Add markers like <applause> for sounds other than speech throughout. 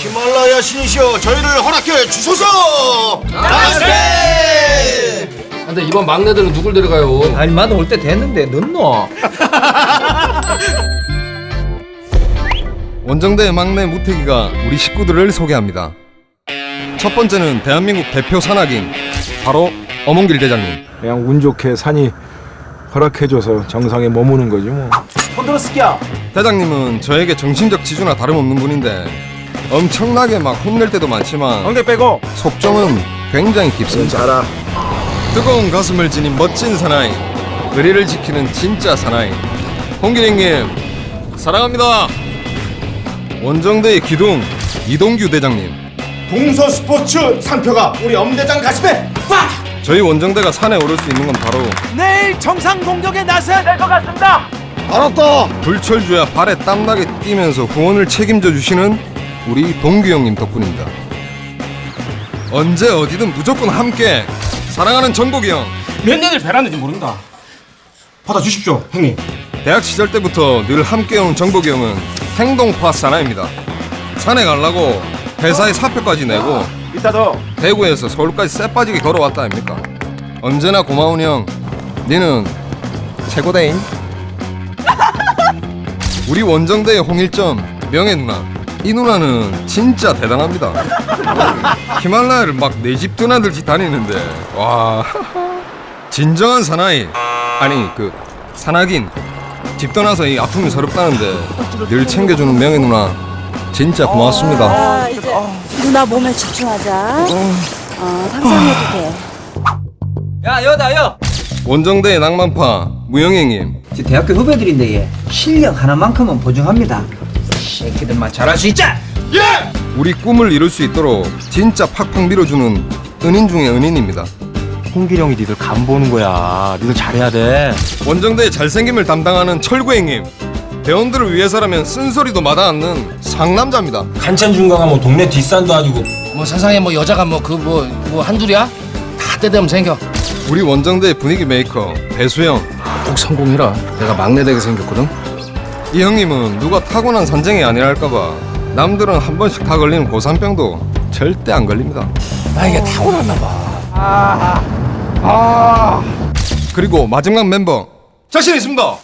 히말라야 신이시여 저희를 허락해 주소서. 근데 이번 막내들은 누굴 데려가요? 아니 마도 올때 됐는데 늦노 <laughs> 원정대의 막내 무태기가 우리 식구들을 소개합니다. 첫 번째는 대한민국 대표 산악인 바로 어몽길 대장님. 그냥 운 좋게 산이 허락해줘서 정상에 머무는 거지 뭐. 대장님은 저에게 정신적 지주나 다름없는 분인데 엄청나게 막 혼낼 때도 많지만 엉덩이 빼고. 속정은 굉장히 깊습니다. 뜨거운 가슴을 지닌 멋진 사나이, 의리를 지키는 진짜 사나이. 홍길행님 사랑합니다. 원정대의 기둥 이동규 대장님. 동서 스포츠 상표가 우리 엄대장 가슴에 빡! 저희 원정대가 산에 오를 수 있는 건 바로 내일 정상 공격에 나서야 될 것 같습니다 알았다. 불철주야 발에 땀나게 뛰면서 후원을 책임져 주시는 우리 동규 형님 덕분입니다. 언제 어디든 무조건 함께 사랑하는 정국이 형. 몇 년을 배랐는지 모른다. 받아 주십시오, 형님. 대학 시절 때부터 늘 함께 온 정복이 형은 행동파 사나입니다. 산에 가려고 회사에 사표까지 내고 이따 더. 대구에서 서울까지 쎄 빠지게 걸어왔다 아닙니까? 언제나 고마운 형, 니는 최고대인. 우리 원정대의 홍일점 명예 누나. 이 누나는 진짜 대단합니다. 히말라야를 막 내 집 드나들지 다니는데 와 진정한 사나이 아니 그 산악인 집 떠나서 이 아픔이 서럽다는데 늘 챙겨주는 명예 누나 진짜 고맙습니다. 아, 이제 누나 몸에 집중하자. 어, 상상해도 돼. 야 여다 여 원정대의 낭만파 무영행님 저 대학교 후배들인데 얘 실력 하나만큼은 보증합니다 새끼들만 잘할 수 있자 우리 꿈을 이룰 수 있도록 진짜 팍팍 밀어주는 은인 중의 은인입니다. 홍길영이 니들 간 보는 거야. 니들 잘해야 돼. 원정대의 잘생김을 담당하는 철구행님 대원들을 위해서라면 쓴소리도 마다 않는 상남자입니다. 한참 중간가 뭐 동네 뒷산도 아니고 뭐 세상에 뭐 여자가 뭐 그 뭐 뭐 한둘이야? 다 때되면 생겨. 우리 원정대의 분위기 메이커 배수영 꼭 성공해라. 내가 막내 되게 생겼거든. 이 형님은 누가 타고난 산쟁이 아니랄까봐 남들은 한 번씩 다 걸리는 고산병도 절대 안 걸립니다. 나 이게 타고났나 봐. 그리고 마지막 멤버 자신 있습니다.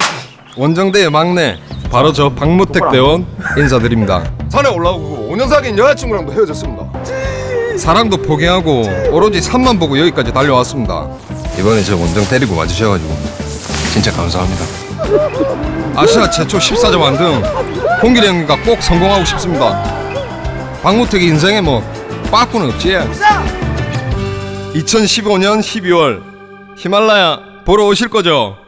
원정대의 막내 바로 저 박무택 대원 인사드립니다. 산에 올라오고 5년 사귄 여자친구랑도 헤어졌습니다. 사랑도 포기하고 오로지 산만 보고 여기까지 달려왔습니다. 이번에 저 원정 데리고 와주셔가지고 진짜 감사합니다. 아시아 최초 14점 완등 홍길이 형님과 꼭 성공하고 싶습니다. 박무택의 인생에 뭐 빠꾸는 없지. 2015년 12월 히말라야 보러 오실 거죠?